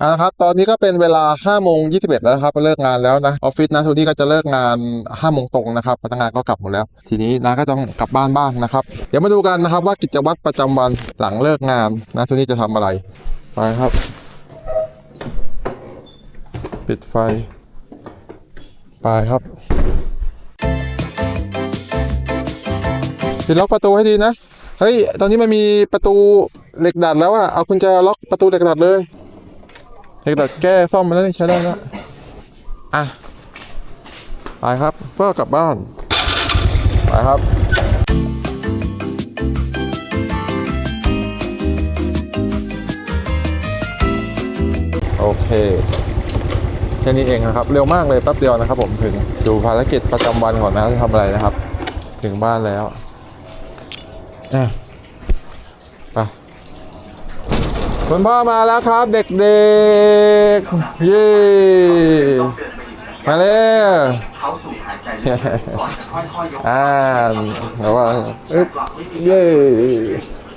อ่านะครับตอนนี้ก็เป็นเวลา5โมง21 แล้วครับเลิกงานแล้วนะออฟฟิศนะทุกที่ก็จะเลิกงาน5โมงตรงนะครับพนักงานก็กลับหมดแล้ว ทีนี้นะก็ต้องกลับบ้านบ้างนะครับ เดี๋ยวมาดูกันนะครับว่ากิจวัตรประจำวันหลังเลิกงานนะทุกที่จะทำอะไรไปครับ ปิดไฟ ไปครับปิดล็อกประตูให้ดีนะเฮ้ยตอนนี้มันมีประตูเหล็กดัดแล้วอะเอากุญแจล็อกประตูเหล็กดัดเลย เหล็กดัดแก้ซ่อมมาแล้วนี่ใช้ได้แล้วอะไปครับเพื่อกลับบ้านไปครับโอเคแค่นี้เองนะครับ เร็วมากเลยแป๊บเดียวนะครับ ผมถึงดูภารกิจประจำวันก่อนนะจะทำอะไรนะครับ ถึงบ้านแล้วอะไป คุณพ่อมาแล้วครับเด็กๆเย้มาแล้วเขาสูดหายใจลึกๆก่อนจะค่อยๆยกอ่าระวังอึ๊บเย้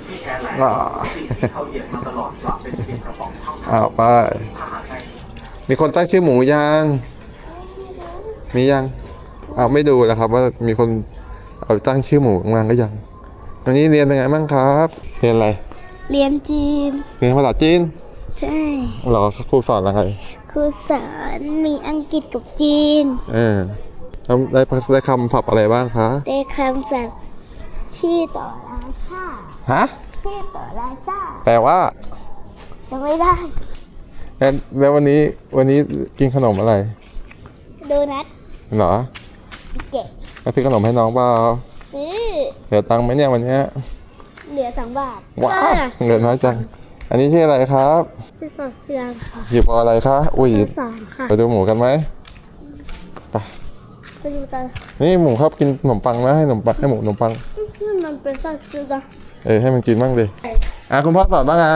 ที่แกนแหลมอ่าสิ่งที่เขาเหยียบมาตลอดกลับเป็นเพียงกระป๋องเท่านั้นอ้าวไปถ้าหากได้มีคนตั้งชื่อหมูยังมียังอ้าวไม่ดูแล้วครับว่ามีคนเอาตั้งชื่อหมูมาก็ยังวันนี้เรียนเป็นไงบ้างครับ เรียนอะไร เรียนจีน เรียนภาษาจีน ใช่เหรอครูสอนอะไร ครูสอนมีอังกฤษกับจีน เออแล้วได้ได้คำศัพท์อะไรบ้างคะได้คำศัพท์ชื่อต่อราชาฮะชื่อต่อราชาแปลว่ายังไม่ได้ แล้วแล้ววันนี้วันนี้กินขนมอะไร โดนัทเหรอเก๋แล้วซื้อขนมให้น้องเปล่าซื้อเหลือตังค์ไหมเนี่ยวันเนี้ย เหลือสองบาทว้าวเงินน้อยจัง อันนี้ชื่ออะไรครับคือสอดเสืองค่ะหยิบเอาอะไรคะอุ้ยคือสอนค่ะไปดูหมูกันไหมไปไปดูตอนนี่หมูชอบกินขนมปังนะให้ขนมปังให้หมูขนมปังนี่มันเป็นสอดเสืองเออให้มันกินบ้างดิอะคุณพ่อสอนว่าไง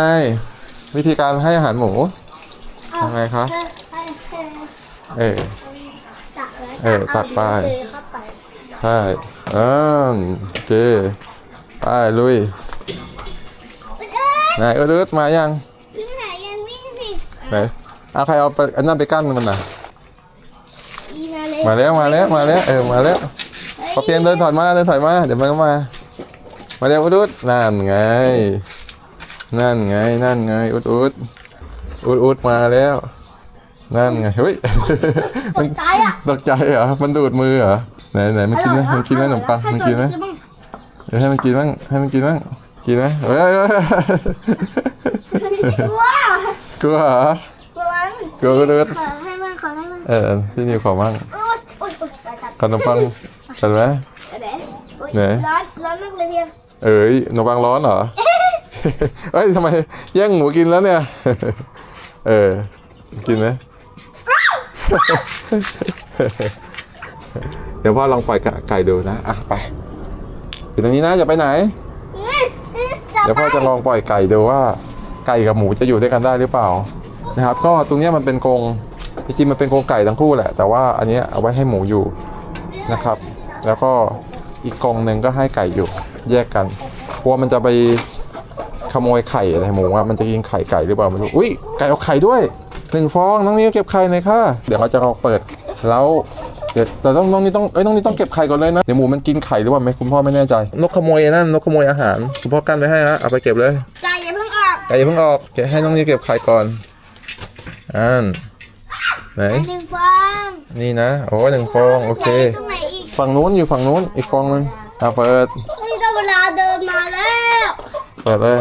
วิธีการให้อาหารหมูทำไงคะให้ให้ให้เออตักแล้วเออตักไปเอาดินเข้าไปใช่อ่าโอเคไปลุยเอ้ย ไหนเออเลือดมายังวิ่งหายังวิ่งสิไหนเอาใครเอาไปอันนั้นไปกั้นมันน่ะอีมาเลยมาแล้วมาแล้วมาแล้วเออมาแล้วพอเพียงเดินถอยมาเดินถอยมาเดี๋ยวมันก็มา มาเร็วอุดอุดนั่นไง นั่นไงนั่นไงอุดอุดอุดอุดมาแล้วนั่นไงเฮ้ยตกใจอะตกใจเหรอมันดูดมือเหรอไหนไหนมันกินไหมมันกินไหมขนมปังมันกินไหมเดี๋ยวให้มันกินบ้างให้มันกินบ้าง กินไหมเฮ้ยเฮ้ยเกลัวกลัวเหรอกลัวมันกลัวขอให้มันขอให้มันเออพี่นิวขอมั่งโอ๊ยโอ๊ยโอ๊ยไปครับขนมปังเห็นไหมไหนโอ๊ยไหนร้อนร้อนมากเลยเพียงเอ้ยขนมปังร้อนเหรอเฮ้ยทำไมแย่งหมูกินแล้วเนี่ย เออ กินไหมเดี๋ยวพ่อลองปล่อยไก่ดูนะ อะ ไปอยู่ตรงนี้นะ อย่าไปไหน เดี๋ยวพ่อจะลองปล่อยไก่ดูว่าไก่กับหมูจะอยู่ด้วยกันได้หรือเปล่านะครับ ก็ตรงนี้มันเป็นกรงจริงๆมันเป็นกรงไก่ทั้งคู่แหละ แต่ว่าอันนี้เอาไว้ให้หมูอยู่นะครับ แล้วก็อีกกรงหนึ่งก็ให้ไก่อยู่แยกกันกลัวมันจะไปขโมยไข่อะไรหมูว่ามันจะกินไข่ไก่หรือเปล่าไม่รู้อุ้ยไก่เอาไข่ด้วยหนึ่งฟองน้องนี้เก็บไข่หน่อยค่ะ เดี๋ยวเราจะลองเปิดแล้ว เดี๋ยวแต่ต้องน้องนี้ต้องเอ้ยน้องนี้ต้องเก็บไข่ก่อนเลยนะเดี๋ยวหมูมันกินไข่หรือเปล่าไหมคุณพ่อไม่แน่ใจ นกขโมยนั่นนกขโมยอาหารคุณพ่อกั้นไว้ให้นะเอาไปเก็บเลยใจอย่าเพิ่งออกไก่อย่าเพิ่งออกเก็บให้น้องนี้เก็บไข่ก่อนอันไหน หนึ่งฟองนี่นะโอ้หนึ่งฟองโอเค ตรงไหนอีกฝั่งนู้นอยู่ฝั่งนู้นอีกฟองหนึงอะเปิดนี่ได้เวลาเดินมาแล้วเปิดเลย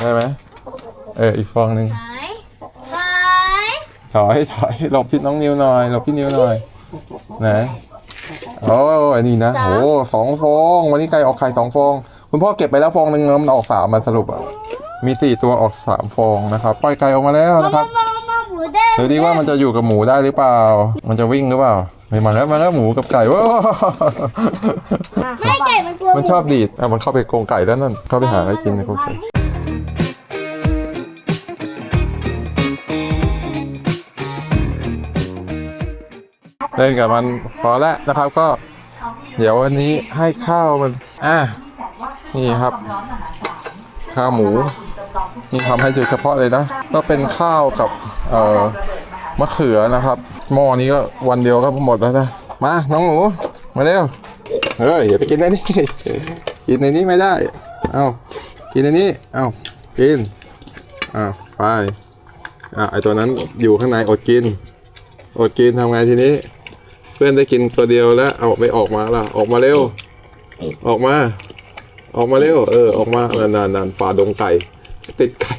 ได้ไหมเอออีกฟองหนึ่งไหนไหน ถอยถอยหลบพี่น้องนิวหน่อยหลบพี่นิวหน่อยไหนโอ้อันนี้นะโอ้สองฟองวันนี้ไก่ออกไข่สองฟอง คุณพ่อเก็บไปแล้วฟองหนึ่งแล้วมันออกสามมาสรุปอะมีสี่ตัวออกสามฟองนะครับปล่อยไก่ออกมาแล้วนะครับมามามาหมูเด้งดูดิว่ามันจะอยู่กับหมูได้หรือเปล่า มันจะวิ่งหรือเปล่าไม่มาแล้วมาแล้วหมูกับไก่ว้าวไม่ไก่มันกลัวมันชอบดีดอะมันเข้าไปกรงไก่แล้วนั่นเข้าไปหาอะไรกินในกรงไก่ เล่นกับมันพอแล้วนะครับก็ เดี๋ยววันนี้ให้ข้าวมันอะนี่ครับข้าวหมูนี่ทำให้โดยเฉพาะเลยนะ ก็เป็นข้าวกับเอ่อมะเขือนะครับ หม้อนี้ก็วันเดียวก็หมดแล้วนะ มาน้องหนูมาเร็วเฮ้ยอย่าไปกินในนี้กินในนี้ไม่ได้ เอากินในนี้ เอากินเอาไปอะไอตัวนั้นอยู่ข้างในอดกิน อดกินทำไงทีนี้ พื่อนได้กินตัวเดียวแล้วเอาไม่ออกมาล่ะ ออกมาเร็ว ออกมา ออกมาเร็ว เออ ออกมานานๆนานป่าดงไก่ ติดไก่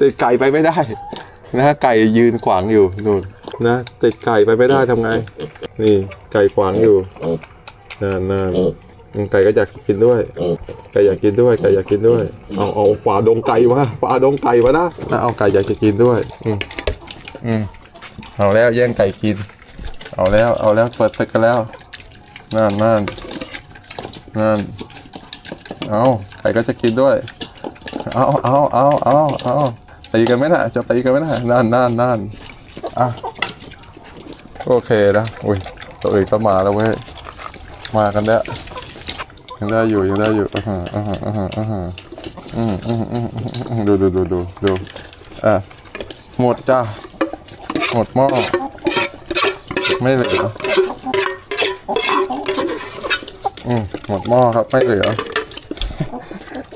ติดไก่ไปไม่ได้ นะไก่ยืนขวางอยู่นู่นนะติดไก่ไปไม่ได้ทำไง นี่ไก่ขวางอยู่นานนานไก่ก็อยากกินด้วย ไก่อยากกินด้วย ไก่อยากกินด้วย เอาเอาฝาดงไก่มาฝาดงไก่มานะเอาไก่อยากจะกินด้วย อืมอืมเอาแล้วแย่งไก่กิน เอาแล้วเอาแล้วเปิดศึกกันแล้วนั่นนั่นนั่นเอาไก่ก็จะกินด้วย เอาเอาเอาเอาเอาตีกันไหมนะจะตีกันไหมนะนั่นนั่นนั่นอะโอเคนะอุ้ยตัวอื่นก็มาแล้วเว้ยมากันแล้วยังได้อยู่ยังได้อยู่อ่าฮะอ่าฮะอ่าฮะอ่าฮะอืมอืมอืมอืมอืมดูดูดูดูดูอะหมดจ้าหมดหม้อ ไม่เหลืออืมหมดหม้อครับไม่เหลือ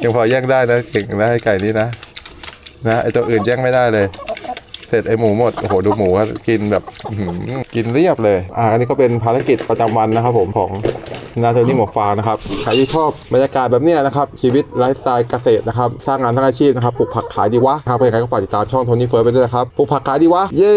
ยังพอแย่งได้นะเก่งนะไอ้ไก่นี่นะนะไอตัวอื่นแย่งไม่ได้เลย เสร็จไอหมูหมดโอ้โหดูหมูก็กินแบบกินเรียบเลย อ่าอันนี้ก็เป็นภารกิจประจำวันนะครับ ผมของนาเทอร์นี่หมวกฟางนะครับใครที่ชอบบรรยากาศแบบนี้นะครับ ชีวิตไลฟ์สไตล์เกษตรนะครับ สร้างงานสร้างอาชีพนะครับปลูกผักขายดีวะครับเป็นไงก็ฝากติดตามช่องโทนี่เฟิร์สไปด้วยนะครับปลูกผักขายดีวะเย้